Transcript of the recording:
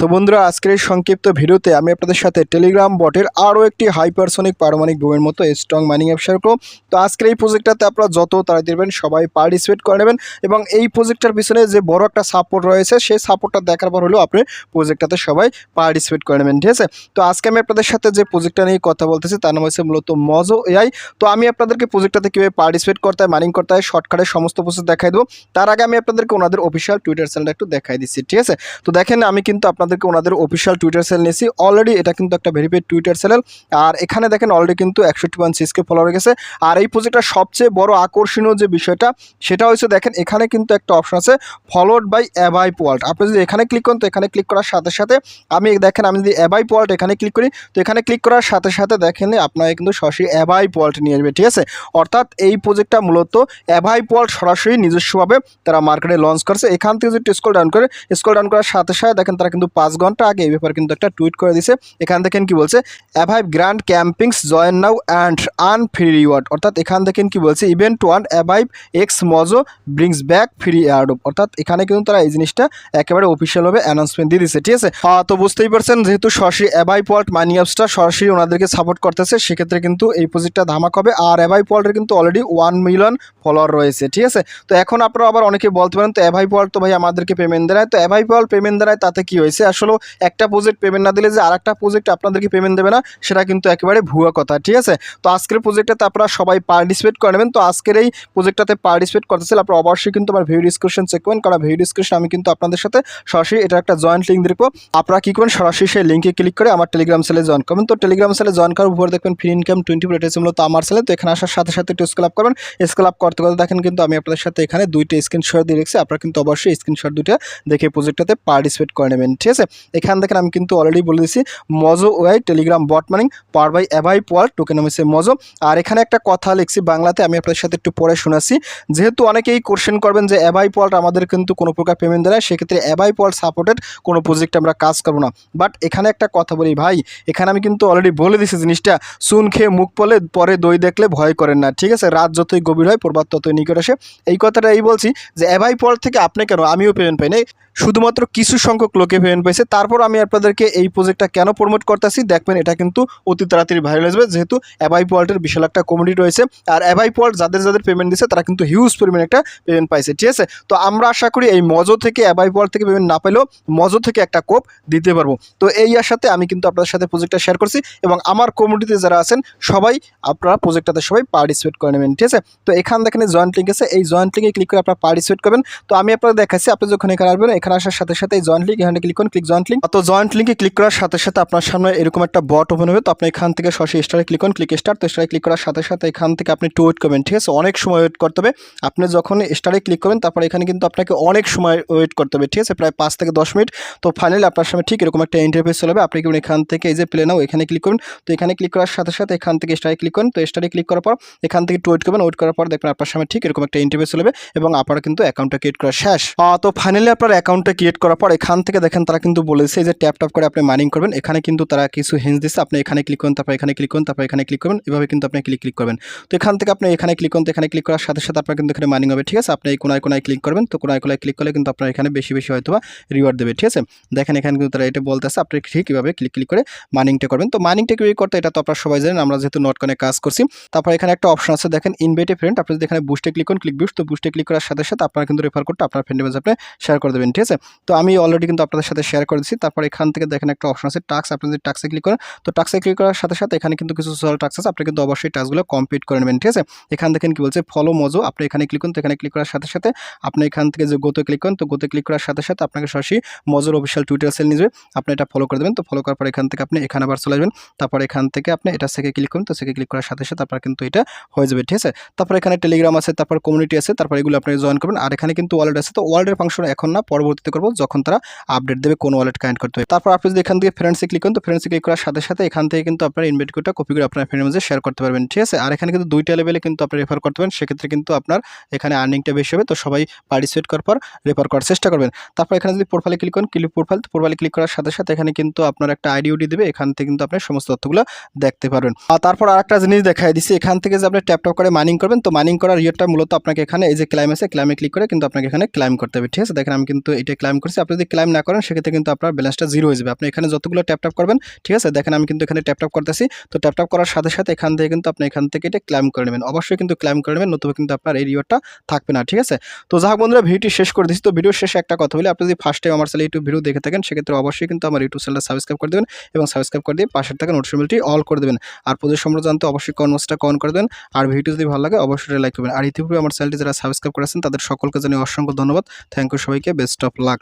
তো বন্ধুরা, আজকের সংক্ষিপ্ত ভিডিওতে আমি আপনাদের সাথে টেলিগ্রাম বটের আরও একটি হাইপারসনিক পারমাণিক বুমের মতো স্ট্রং মাইনিং শেয়ার করব। তো আজকের এই প্রজেক্টটাতে আপনারা যত তাড়াতাড়ি দেবেন সবাই পার্টিসিপেট করে নেবেন এবং এই প্রজেক্টটার পিছনে যে বড় একটা সাপোর্ট রয়েছে, সেই সাপোর্টটা দেখার পর হলেও আপনি প্রজেক্টটাতে সবাই পার্টিসিপেট করে নেবেন, ঠিক আছে? তো আজকে আমি আপনাদের সাথে যে প্রজেক্টটা নিয়ে কথা বলতেছি, তার নাম হচ্ছে মূলত মজো এআই তো আমি আপনাদেরকে প্রজেক্টটাতে কীভাবে পার্টিসিপেট করতে হয় মাইনিং করতে হয় শর্টকাটে সমস্ত প্রসেস দেখাই দেবো। তার আগে আমি আপনাদেরকে ওনাদের অফিসিয়াল টুইটার চ্যানেলটা একটু দেখাই দিচ্ছি, ঠিক আছে? তো দেখেন, আমি কিন্তু আপনাদেরকে ওনাদের অফিসিয়াল টুইটার সেল নিয়েছি। অলরেডি এটা কিন্তু একটা ভেরিফাইড টুইটার চ্যানেল আর এখানে দেখেন অলরেডি কিন্তু একষট্টি ওয়ান সিক্সকে ফলো হয়ে গেছে। আর এই প্রজেক্টটার সবচেয়ে বড় আকর্ষণীয় যে বিষয়টা, সেটা হচ্ছে দেখেন, এখানে কিন্তু একটা অপশন আছে ফলোড বাই অ্যাভাইপ ওয়ার্ল্ড আপনি যদি এখানে ক্লিক করেন, তো এখানে ক্লিক করার সাথে সাথে আমি দেখেন, আমি যদি অ্যাভাইপ ওয়ার্ল্ড এখানে ক্লিক করি, তো এখানে ক্লিক করার সাথে সাথে দেখেন, আপনাকে কিন্তু সরাসরি অ্যাভাইপ ওয়ার্ল্ড নিয়ে আসবে, ঠিক আছে? অর্থাৎ এই প্রজেক্টটা মূলত অ্যাভাইপ ওয়ার্ল্ড সরাসরি নিজস্বভাবে তারা মার্কেটে লঞ্চ করছে। এখান থেকে যদি স্কল ডাউন করে স্কল ডাউন করার সাথে সাথে দেখেন তারা কিন্তু পাঁচ ঘণ্টা আগে এই ব্যাপারে কিন্তু একটা টুইট করে দিছে এখান দেখেন কি বলছে? Avive grand campings join now and earn free reward অর্থাৎ এখান দেখেন কি বলছে? Event one Avive X Mojo brings back free airdrop অর্থাৎ এখানে কিন্তু তারা এই জিনিসটা একেবারে অফিসিয়ালভাবে অ্যানাউন্সমেন্ট দিয়ে দিচ্ছে ঠিক আছে? তো বুঝতেই পারছেন, যেহেতু সরাসরি অ্যাভাই পল্ট মানি অ্যাপসটা সরাসরি ওনাদেরকে সাপোর্ট করতেছে, সেক্ষেত্রে কিন্তু এই প্রজেক্টটা ধামাক হবে। আর অ্যাভাই পল্টের কিন্তু অলরেডি ওয়ান মিলিয়ন ফলোয়ার রয়েছে, ঠিক আছে? তো এখন আপনারা আবার অনেকে বলতে পারেন, তো অ্যাভাই পল্ট তো ভাই আমাদেরকে পেমেন্ট দেয় তো অ্যাভাই পল পেমেন্ট দেয় তাতে কি হয়েছে? আসলে একটা প্রজেক্ট পেমেন্ট না দিলে যে আর একটা প্রজেক্ট আপনাদেরকে পেমেন্ট দেবে না, সেটা কিন্তু একেবারে ভুয়া কথা, ঠিক আছে? তো আজকের প্রজেক্টটাতে আপনারা সবাই পার্টিসিপেট করে নেবেন। তো আজকের এই প্রজেক্টটাতে পার্টিসিপেট করতেছিল আপনারা অবশ্যই কিন্তু আমার ভিডিও ডিসক্রিপশন চেক করবেন। কারণ ভিডিও ডিসক্রিপশন আমি কিন্তু আপনাদের সাথে সরাসরি এটা একটা জয়েন্ট লিঙ্ক দেখব আপনারা কী করবেন? সরাসরি সেই লিঙ্কে ক্লিক করে আমার টেলিগ্রাম সেলে জয়েন করবেন। তো টেলিগ্রাম সেলে জয়েন করার উপর দেখবেন ফ্রি ইনকাম টোয়েন্টি ফোর এটা মূলত আমার সেলে তো এখানে আসার সাথে সাথে একটু স্কেল আপ করবেন। স্কেল আপ করতে করতে দেখেন কিন্তু আমি আপনাদের সাথে এখানে দুইটা স্ক্রিনশট দিয়ে রেখেছি। আপনারা কিন্তু অবশ্যই স্ক্রিনশট দুইটা দেখে প্রজেক্টটাতে পার্টিসিপেট করে নেবেন। ঠিক আছে? এখান থেকে আমি কিন্তু অলরেডি বলে দিয়েছি, Mojo Y Telegram bot mining power by অ্যাভাই পোয়াল token হচ্ছে মজো। আর এখানে একটা কথা লিখছি, বাংলাতে আমি আপনাদের সাথে একটু পড়ে শোনাচ্ছি। যেহেতু অনেকেই কোশ্চেন করবেন যে অ্যাভাই পোয়াল্ট আমাদের কিন্তু কোনো প্রকার পেমেন্ট দেয় সেক্ষেত্রে অ্যাভাই পোয়াল্ট সাপোর্টেড কোনো প্রজেক্ট আমরা কাজ করব না। বাট এখানে একটা কথা বলি, ভাই, এখানে আমি কিন্তু অলরেডি বলে দিছি জিনিসটা। চুন খেয়ে মুখ পলে, পরে দই দেখলে ভয় করেন না ঠিক আছে? রাত যতই গভীর হয় প্রবাদ ততই নিকট আসে। এই কথাটা এই বলছি যে অ্যাভাই পোয়াল্ট থেকে আপনি কেন? আমিও পেমেন্ট পাই নাই। শুধুমাত্র কিছু সংখ্যক লোকে পেমেন্ট পেয়েছে তারপর আমি আপনাদেরকে এই প্রজেক্টটা কেন প্রমোট করতেছি, দেখবেন এটা কিন্তু অতি তাড়াতাড়ি ভাইরাল আসবে, যেহেতু অ্যাভাই পোয়াল্টের বিশাল একটা কমিউনিটি রয়েছে, আর অ্যাভাই পোয়াল্ট যাদের যাদের পেমেন্ট দিচ্ছে তারা কিন্তু হিউজ পরিমাণে একটা পেমেন্ট পাইছে, ঠিক আছে? তো আমরা আশা করি এই মজো থেকে অ্যাভাই পোয়াল্ট থেকে পেমেন্ট না পেলেও মজো থেকে একটা কোপ দিতে পারব। তো এই আশাতে আমি কিন্তু আপনাদের সাথে প্রজেক্টটা শেয়ার করছি, এবং আমার কমিউনিটিতে যারা আছেন, সবাই আপনারা প্রজেক্টটাতে সবাই পার্টিসিপেট করে নেবেন, ঠিক আছে? তো এখান দেখেন জয়েন্ট লিঙ্ক আছে, এই জয়েন্ট লিঙ্কে ক্লিক করে আপনারা পার্টিসিপেট করবেন। তো আমি আপনাদের দেখাচ্ছি, আপনি যখন এখানে আসবেন, এখানে আসার সাথে সাথে এই জয়েন্ট লিঙ্ক এখানে ক্লিক করুন ক্লিক জয়েন্ট লিঙ্ক তো জয়েন্ট লিঙ্কে ক্লিক করার সাথে সাথে আপনার সামনে এরকম একটা বট ওপেন হবে। তো আপনি এখান থেকে সরাসরি স্টারে ক্লিক করুন ক্লিক স্টার তো স্টারে ক্লিক করার সাথে সাথে এখান থেকে আপনি টু ওয়েট করবেন, ঠিক আছে? অনেক সময় ওয়েট করতে হবে। আপনি যখন স্টারে ক্লিক করবেন, তারপর এখানে কিন্তু আপনাকে অনেক সময় ওয়েট করতে হবে, ঠিক আছে? প্রায় পাঁচ থেকে দশ মিনিট। তো ফাইনালি আপনার সামনে ঠিক এরকম একটা ইন্টারফেস চলবে আপনি কি এখান থেকে এই যে প্লে নাও এখানে ক্লিক করুন। তো এখানে ক্লিক করার সাথে সাথে এখান থেকে স্টারে ক্লিক করুন। তো স্টারে ক্লিক করার পর, এখান থেকে একটু ওয়েট করবেন। ওয়েট করার পর দেখবেন আপনার সামনে ঠিক এরকম একটা ইন্টারফেস চলবে এবং আপনার কিন্তু অ্যাকাউন্টটা ক্রিয়েট করা শেষ। তো ফাইনালি আপনার অ্যাকাউন্টটা ক্রিয়েট করার পর এখান থেকে দেখেন তারা কিন্তু বলেছে যে ট্যাপ ট্যাপ করে আপনি মাইনিং করবেন। এখানে কিন্তু তারা কিছু হেন্স দিচ্ছে আপনি এখানে ক্লিক করুন, তারপর এখানে ক্লিক করুন, তারপর এখানে ক্লিক করবেন, এভাবে কিন্তু আপনি ক্লিক ক্লিক করবেন। তো এখান থেকে আপনি এখানে ক্লিক করুন এখানে ক্লিক করার সাথে সাথে আপনার কিন্তু এখানে মাইনিং হবে, ঠিক আছে? আপনি এই কোনায় কোনায় ক্লিক করবেন, তো কোনায় কোনায় ক্লিক করলে কিন্তু আপনার এখানে বেশি বেশি হয়তো বা রিওয়ার্ড দেবে, ঠিক আছে? দেখেন এখানে কিন্তু তারা এটা বলতেছে, আপনি ঠিক কীভাবে ক্লিক ক্লিক করে মাইনিংটা করবেন। তো মাইনিংটা কীভাবে করতে এটা তো আপনারা সবাই জানেন, আমরা যেহেতু নট কনে কাজ করছি। তারপর এখানে একটা অপশন আছে, দেখেন ইনভাইটে ফ্রেন্ড আপনি যদি এখানে বুস্টে ক্লিক করুন ক্লিক বুস্ট তো বুস্টে ক্লিক করার সাথে সাথে আপনারা কিন্তু রেফার করতে আপনার ফ্রেন্ডের মাঝে আপনি শেয়ার করে দেবেন, ঠিক আছে? তো আমি অলরেডি কিন্তু আপনাদের সাথে শেয়ার করে দিচ্ছি তারপর এখান থেকে দেখেন একটা অপশন আছে টাক্স আপনি যদি টাক্সে ক্লিক করেন, তো টাক্সে ক্লিক করার সাথে সাথে এখানে কিন্তু কিছু সোশ্যাল টাক্স আছে, আপনি কিন্তু অবশ্যই টাক্সগুলো কমপ্লিট করে নেবেন ঠিক আছে এখান দেখেন কি বলছে ফলো মজো আপনি এখানে ক্লিক করুন, তো এখানে ক্লিক করার সাথে সাথে আপনি এখান থেকে যে গোতে ক্লিক করেন, তো গোতে ক্লিক করার সাথে সাথে আপনাকে সরাসরি মজোর অফিসিয়াল টুইটার সেল নিয়ে আপনি এটা ফলো করে দেবেন, তো ফলো করার পর এখান থেকে আপনি এখানে আবার চলে আসবেন। তারপর এখান থেকে আপনি এটা সেকে ক্লিক করুন, তো সেকে ক্লিক করার সাথে সাথে আপনার কিন্তু এটা হয়ে যাবে ঠিক আছে তারপর এখানে টেলিগ্রাম আছে, তারপর কমিউনিটি আছে, তারপর এগুলো আপনি জয়েন করবেন। আর এখানে কিন্তু ওয়ালেট আছে, তো ওয়ালেটের ফাংশন এখন না, পরবর্তীতে করব, যখন তারা আপডেট আপডেট দেবে কোন ওয়ালেট কানেক্ট করতে হবে। তারপর আপনি যদি এখান থেকে ফ্রেন্ডসে ক্লিক করেন, তো ফ্রেন্ডসে ক্লিক করার সাথে সাথে এখান থেকে কিন্তু আপনার ইনভাইট কোডটা কপি করে আপনার ফ্রেন্ডের মধ্যে শেয়ার করতে পারবেন, ঠিক আছে? আর এখানে কিন্তু দুইটা লেভেলে কিন্তু আপনি রেফার করতে পারেন সেক্ষেত্রে কিন্তু আপনার এখানে আর্নিংটা বেশি হবে, তো সবাই পার্টিসিপেট করার পর রেফার করার চেষ্টা করবেন। তারপর এখানে যদি প্রোফাইলে ক্লিক করেন ক্লিক প্রোফাইল তো প্রোফাইলে ক্লিক করার সাথে সাথে এখানে কিন্তু আপনার একটা আইডি উডি দেবে, এখান থেকে কিন্তু আপনি সমস্ত তথ্যগুলো দেখতে পারবেন। আর তারপর আরেকটা জিনিস দেখাই দিচ্ছি এখান থেকে যে আপনি ট্যাপ ট্যাপ করে মাইনিং করবেন, তো মাইনিং করার ইয়েটা মূলত আপনাকে এখানে এই যে ক্লাইম আছে ক্লাইমে ক্লিক করে কিন্তু আপনাকে এখানে ক্লাইম করতে হবে, ঠিক আছে? দেখেন আমি কিন্তু এটা ক্লাইম করছি, আপনি যদি ক্লাইম না করেন সেক্ষেত্রে কিন্তু আপনার ব্যালেন্সটা জিরো হয়ে যাবে। আপনি এখানে যতগুলো ট্যাপ ট্যাপ করবেন, ঠিক আছে? দেখেন আমি কিন্তু এখানে ট্যাপ ট্যাপ করতেছি। তো ট্যাপ ট্যাপ করার সাথে সাথে এখান থেকে কিন্তু আপনি এখান থেকে এটা ক্লাইম করে নেবেন। অবশ্যই কিন্তু ক্লাইম করে নেবেন, নতুবা কিন্তু আপনার এই রিওয়ার্ডটা থাকবে না, ঠিক আছে? তো যাক বন্ধুরা, ভিডিওটি শেষ করে দিচ্ছি। তো ভিডিও শেষে একটা কথা বলি। আপনি যদি ফার্স্ট টাইম আমার চ্যানেল ইউটিউব ভিডিও দেখে থাকেন, সেক্ষেত্রে অবশ্যই কিন্তু আমার ইউটিউব চ্যানেলটা সাবস্ক্রাইব করে দেবেন এবং সাবস্ক্রাইব করে দিয়ে পাশের থাকা নোটিফিকেশনটি অল করে দেবেন। আর প্রতি সম্পর্কে জানতে অবশ্যই কনভার্সটা কন করে দেবেন। আর ভিডিও যদি ভালো লাগে, অবশ্যই লাইক করবেন। আর ইতিপূর্বে আমার চ্যানেলটি যারা সাবস্ক্রাইব করেছেন, তাদের সকলকে জানিয়ে অসংখ্য ধন্যবাদ। থ্যাংক ইউ সবাইকে। Best of luck